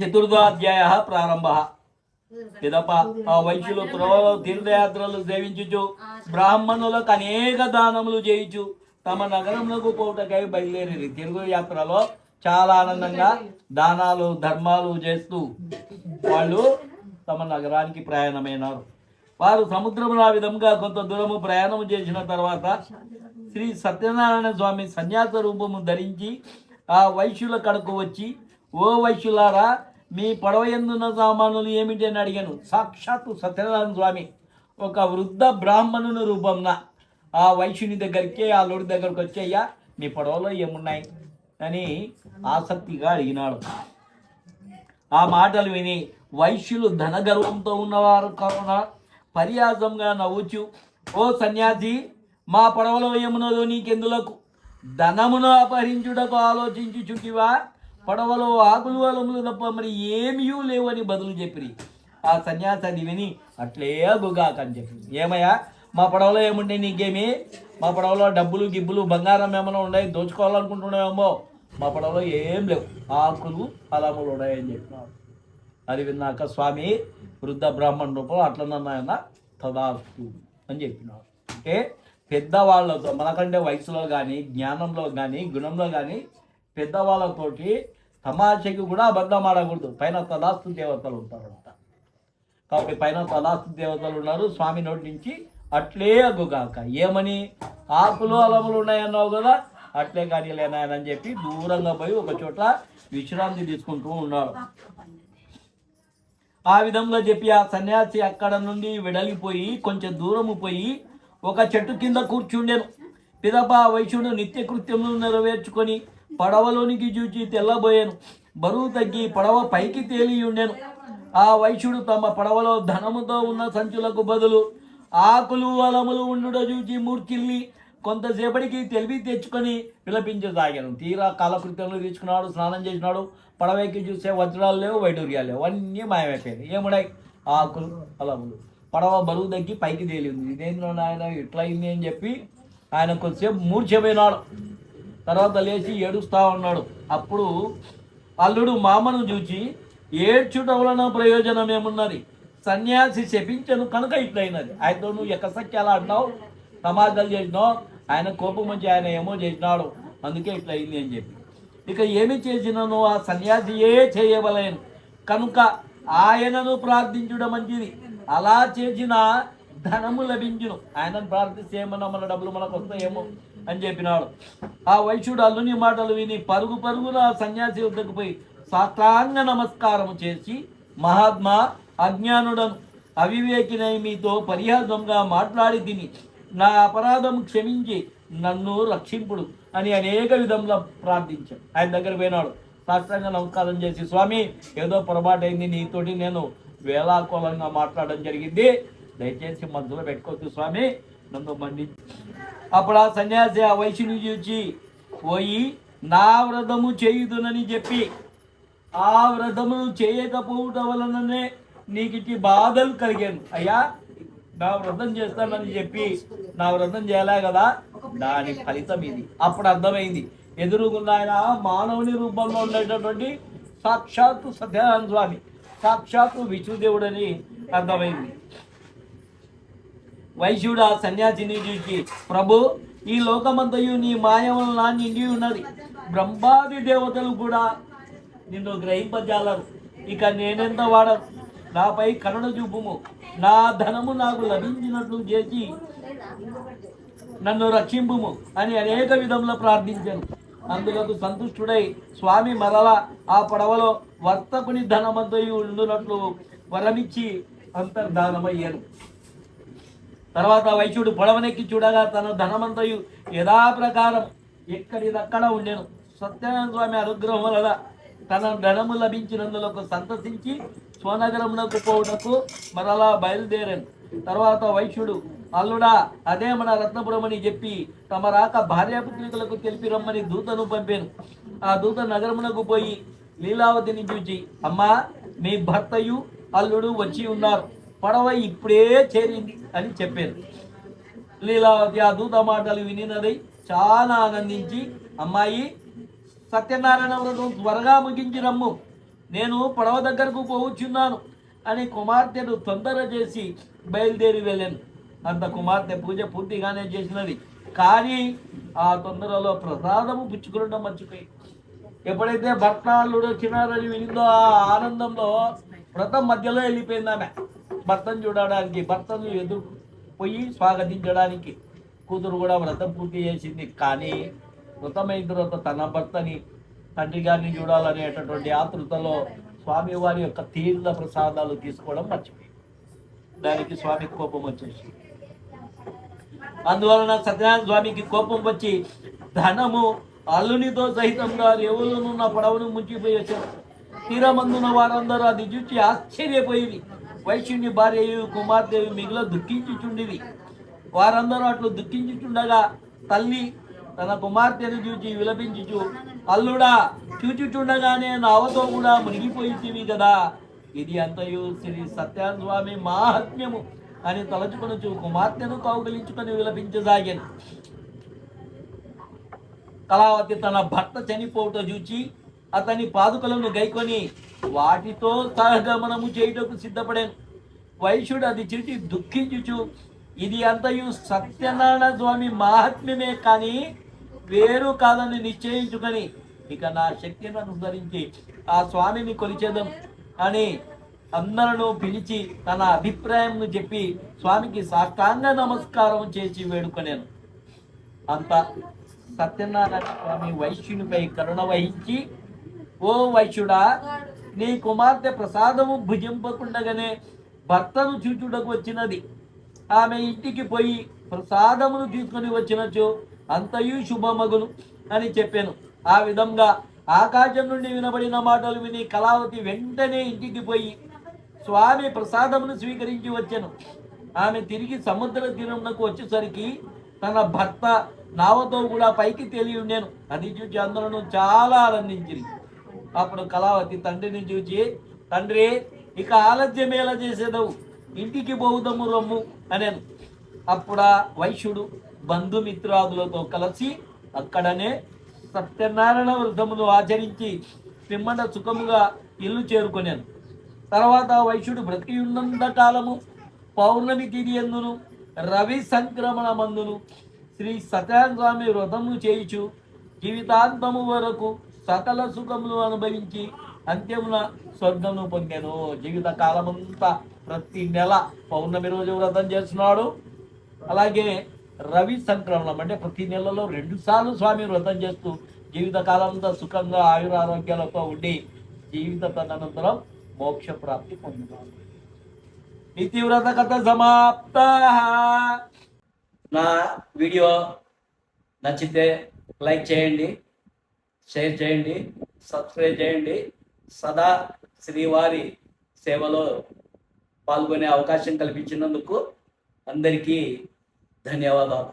చతుర్థాధ్యాయ ప్రారంభ. పిదప ఆ వైశ్యులు త్రోవలో తీర్థయాత్రలు సేవించుచు బ్రాహ్మణులకు అనేక దానములు చేయించు తమ నగరములకు పోటకై బయలుదేరి తిరుగు యాత్రలో చాలా ఆనందంగా దానాలు ధర్మాలు చేస్తూ వాళ్ళు తమ నగరానికి ప్రయాణమైనారు. వారు సముద్రము ఆ విధంగా కొంత దూరము ప్రయాణం చేసిన తర్వాత శ్రీ సత్యనారాయణ స్వామి సన్యాస రూపము ధరించి ఆ వైశ్యుల కడకు వచ్చి ఓ వైశ్యులారా మీ పడవ ఎందున్న సామానులు ఏమిటి అని అడిగాను. సాక్షాత్తు సత్యనారాయణ స్వామి ఒక వృద్ధ బ్రాహ్మణుని రూపంన. ఆ వైశ్యుని దగ్గరికి ఆ లోడి దగ్గరకు వచ్చాయ్యా మీ పడవలో ఏమున్నాయి? అని ఆసక్తిగా అడిగినాడు. ఆ మాటలు విని వైశ్యులు ధనగర్వంతో ఉన్నవారు కావున పర్యాసంగా నవ్వుచు ఓ సన్యాసి మా పడవలో ఏమున్నదో నీకెందులకు? ధనమును అపహరించుటకు ఆలోచించుచుంటివా పడవలో ఆకులు అలములు తప్ప మరి ఏమీ లేవని బదులు చెప్పిరి. ఆ సన్యాసాది విని అట్లే గుగాక అని చెప్పి ఏమయ్యా? మా పడవలో ఏముంటాయి నీకేమి? మా పడవలో డబ్బులు గిబ్బులు బంగారం ఏమైనా ఉన్నాయి? దోచుకోవాలనుకుంటున్నావేమో? మా పడవలో ఏం లేవు. ఆకులు ఫలములు ఉన్నాయని చెప్పినాడు. అది విన్నాక స్వామి వృద్ధ బ్రాహ్మణ రూపంలో అట్లనన్నాయన తదాస్తు అని చెప్పినాడు. అంటే పెద్దవాళ్ళతో మనకంటే వయసులో కానీ జ్ఞానంలో కానీ గుణంలో కానీ పెద్దవాళ్ళతోటి తమాషకి కూడా అబద్ధం ఆడకూడదు. పైన తలాస్తు దేవతలు ఉంటారంట. కాబట్టి పైన తలాస్తు దేవతలు ఉన్నారు. స్వామి నోటి నుంచి అట్లే అగ్గుగాక ఏమని? ఆకులు అలములు ఉన్నాయన్నావు కదా అట్లే కానీ లేనాయని చెప్పి దూరంగా పోయి ఒక చోట విశ్రాంతి తీసుకుంటూ ఉన్నాడు ఆ విధంగా చెప్పి ఆ సన్యాసి అక్కడ నుండి వెడలిపోయి కొంచెం దూరము పోయి ఒక చెట్టు కింద కూర్చుండెను. పిదప వైశ్యుడు నిత్యకృత్యములు నెరవేర్చుకొని పడవలోనికి చూచి తెల్లబోయాను. బరువు తగ్గి పడవ పైకి తేలి ఉండెను. ఆ వైశ్యుడు తమ పడవలో ధనముతో ఉన్న సంచులకు బదులు ఆకులు అలములు ఉండుట చూచి మూర్ఖిల్లి కొంతసేపటికి తెలివి తెచ్చుకొని విలపించసాగాను. తీరా కాలకృత్యంలో తీసుకున్నాడు స్నానం చేసినాడు. పడవైకి చూస్తే వజ్రాలు లేవు వైడూర్యాలు లేవు. అన్నీ మాయమైపోయాయి ఏమున్నాయి? ఆకులు అలములు. పడవ బరువు తగ్గి పైకి తేలింది ఇదేంద్ర నాయన? ఇట్లా అయింది అని చెప్పి ఆయన కొద్దిసేపు మూర్ఛపోయినాడు. తర్వాత లేచి ఏడుస్తా ఉన్నాడు. అప్పుడు అల్లుడు మామను చూచి ఏడ్చుట వలన ప్రయోజనం ఏమున్నది సన్యాసి శపించను కనుక ఇట్లయినది. ఆయనతో నువ్వు ఎక్కసక్యాలా అంటావు సమాధాలు చేసినావు ఆయన కోపం వచ్చి ఆయన ఏమో చేసినాడు. అందుకే ఇట్లయింది అని చెప్పి. ఇక ఏమి చేసినను? ఆ సన్యాసియే చేయవలేను. కనుక ఆయనను ప్రార్థించడం మంచిది. అలా చేసిన ధనము లభించును. ఆయనను ప్రార్థిస్తే ఏమన్నా మన డబ్బులు మనకు వస్తాయేమో. అని చెప్పినాడు. ఆ వైశ్యుడు అల్లుని మాటలు విని పరుగు పరుగున సన్యాసి వద్దకు పోయి సాష్టాంగ నమస్కారం చేసి మహాత్మా అజ్ఞానుడను అవివేకినై మీతో పరిహాసంగా మాట్లాడి తిని నా అపరాధం క్షమించి నన్ను రక్షింపుడు అని అనేక విధంగా ప్రార్థించాడు. ఆయన దగ్గర పోయినాడు. సాష్టాంగ నమస్కారం చేసి స్వామి ఏదో పొరపాటు అయింది నీతోటి నేను వేలాకోలంగా మాట్లాడడం జరిగింది. దయచేసి మధ్యలో పెట్టుకోవచ్చు స్వామి. నన్ను మండించి అప్పుడు ఆ సన్యాసి ఆ వైశ్యుని చూచి పోయి నా వ్రతము చేయుదునని చెప్పి ఆ వ్రతమును చేయకపోవటం వలననే నీకు ఇట్టి బాధలు కలిగాను. అయ్యా నా వ్రతం చేస్తానని చెప్పి నా వ్రతం చేయలే కదా? దాని ఫలితం ఇది. అప్పుడు అర్థమైంది. ఎదురుగున్న ఆయన మానవుని రూపంలో ఉండేటటువంటి సాక్షాత్తు సత్యనారాయణ స్వామి సాక్షాత్తు విష్ణుదేవుడని అర్థమైంది. వైశ్యుడు ఆ సన్యాసిని చూసి ప్రభు ఈ లోకమంతయు నీ మాయ వలన నిండి ఉన్నది. బ్రహ్మాది దేవతలు కూడా నిన్ను గ్రహింపజాలరు. ఇక నేనెంత వాడను? నాపై కరుణ చూపుము. నా ధనము నాకు లభించినట్లు చేసి నన్ను రక్షింపుము అని అనేక విధంలో ప్రార్థించాను అందులకు సంతుష్టుడై స్వామి మరల ఆ పడవలో వర్తకుని ధనమంతయు ఉండునట్లు వరమిచ్చి అంతర్ధానమయ్యాను తర్వాత వైశ్యుడు పొడవనెక్కి చూడగా తన ధనమంతయు యథాప్రకారం ఎక్కడిదక్కడ ఉండేను. సత్యనారాయణ స్వామి అనుగ్రహం వలన తన ధనము లభించినందులకు సంతసించి స్వనగరమునకు పోవుటకు మరలా బయలుదేరాను. తర్వాత వైశ్యుడు అల్లుడా అదే మన రత్నపురమని చెప్పి తమ రాక భార్యాపుత్రికలకు తెలిపి రమ్మని దూతను పంపాను. ఆ దూత నగరమునకు పోయి లీలావతిని చూచి అమ్మా మీ భర్తయు అల్లుడు వచ్చి ఉన్నారు. పడవ ఇప్పుడే చేరింది అని చెప్పారు. లీలావతి ఆ దూత మాటలు వినినదై చాలా ఆనందించి అమ్మాయి సత్యనారాయణ వ్రతం త్వరగా ముగించి రమ్ము. నేను పడవ దగ్గరకు పోవచ్చున్నాను అని కుమార్తెను తొందర చేసి బయలుదేరి వెళ్ళాను. అంత కుమార్తె పూజ పూర్తిగానే చేసినది. కానీ ఆ తొందరలో ప్రసాదము పుచ్చుకునడం మర్చిపోయి. ఎప్పుడైతే భర్త అల్లుడు వచ్చినారని వినిందో ఆ ఆనందంలో వ్రతం మధ్యలో వెళ్ళిపోయింది ఆమె. భర్తను చూడడానికి భర్తను ఎదురు పోయి స్వాగతించడానికి కూతురు కూడా వ్రతం పూర్తి చేసింది. కానీ వ్రతమైన తర్వాత తన భర్తని తండ్రి గారిని చూడాలనేటటువంటి ఆతృతలో స్వామివారి యొక్క తీర్థ ప్రసాదాలు తీసుకోవడం మర్చిపోయింది దానికి స్వామి కోపం వచ్చేసి అందువలన సత్యనారాయణ స్వామికి కోపం వచ్చి ధనము అల్లునితో సహితంగా రేవులోనున్న పడవను ముంచిపోయి వచ్చారు తీరమందున వారందరూ అది చూచి ఆశ్చర్యపోయింది వైశ్యుని భార్య కుమార్దేవి మిగిలిన దుఃఖించుచుండిది వారందరూ అట్లు దుఃఖించుచుండగా తల్లి తన కుమార్తెను చూచి విలపించుచు అల్లుడా చూచుచుండగానే నావతో కూడా మునిగిపోయితివి కదా ఇది అంతయు శ్రీ సత్యాన్ స్వామి మాహాత్మ్యము అని తలచుకొనుచు కుమార్తెను కౌగలించుకొని విలపించసాగాను. కళావతి తన భర్త చనిపోవుట చూచి అతని పాదుకలను గైకొని వాటితో సహగమనము చేయుటకు సిద్ధపడాను వైశ్యుడు అది చూసి దుఃఖించుచు ఇది అంతయు సత్యనారాయణ స్వామి మహాత్మ్యమే కానీ వేరు కాదని నిశ్చయించుకొని ఇక నా శక్తిని అనుసరించి ఆ స్వామిని కొలిచేదం అని అందరూ పిలిచి తన అభిప్రాయంను చెప్పి స్వామికి సాష్టాంగ నమస్కారం చేసి వేడుకొనేను. అంత సత్యనారాయణ స్వామి వైశ్యునిపై కరుణ వహించి ఓ వైశ్యుడా నీ కుమార్తె ప్రసాదము భుజింపకుండగానే భర్తను చూచుటకు వచ్చినది. ఆమె ఇంటికి పోయి ప్రసాదమును తీసుకొని వచ్చినచో అంతయు శుభమగును అని చెప్పాను. ఆ విధంగా ఆకాశం నుండి వినబడిన మాటలు విని కళావతి వెంటనే ఇంటికి పోయి స్వామి ప్రసాదమును స్వీకరించి వచ్చాను. ఆమె తిరిగి సముద్ర తీరమునకు వచ్చేసరికి తన భర్త నావతో కూడా పైకి తేలి ఉండేను. అది చూసి అందరూ చాలా ఆనందించింది అప్పుడు కళావతి తండ్రిని చూచి తండ్రి ఇక ఆలస్యం ఎలా చేసేదవు. ఇంటికి బౌద్ధము రమ్ము అనేను. అప్పుడా వైశ్యుడు బంధుమిత్రాదులతో కలిసి అక్కడనే సత్యనారాయణ వ్రతమును ఆచరించి పిమ్మట సుఖముగా ఇల్లు చేరుకొనేను. తర్వాత వైశ్యుడు బ్రతికి ఉన్నంత కాలము పౌర్ణమి తిథి ఎందును రవి సంక్రమణ మందును శ్రీ సత్యనారాయణ స్వామి వ్రతము చేయుచు జీవితాంతము వరకు సకల సుఖములు అనుభవించి అంత్యమున స్వర్గమును పొందాను. జీవిత కాలమంతా ప్రతి నెల పౌర్ణమి రోజు వ్రతం చేస్తున్నాడు. అలాగే రవి సంక్రమణం అంటే ప్రతి నెలలో రెండు సార్లు స్వామి వ్రతం చేస్తూ జీవిత కాలమంతా సుఖంగా ఆయురారోగ్యాలతో ఉండి జీవిత తదనంతరం మోక్ష ప్రాప్తి పొందుతాడు. నితివ్రత కథ సమాప్త. నా వీడియో నచ్చితే లైక్ చేయండి. షేర్ చేయండి సబ్స్క్రైబ్ చేయండి. సదా శ్రీవారి సేవలో పాల్గొనే అవకాశం కల్పించినందుకు అందరికీ ధన్యవాదాలు.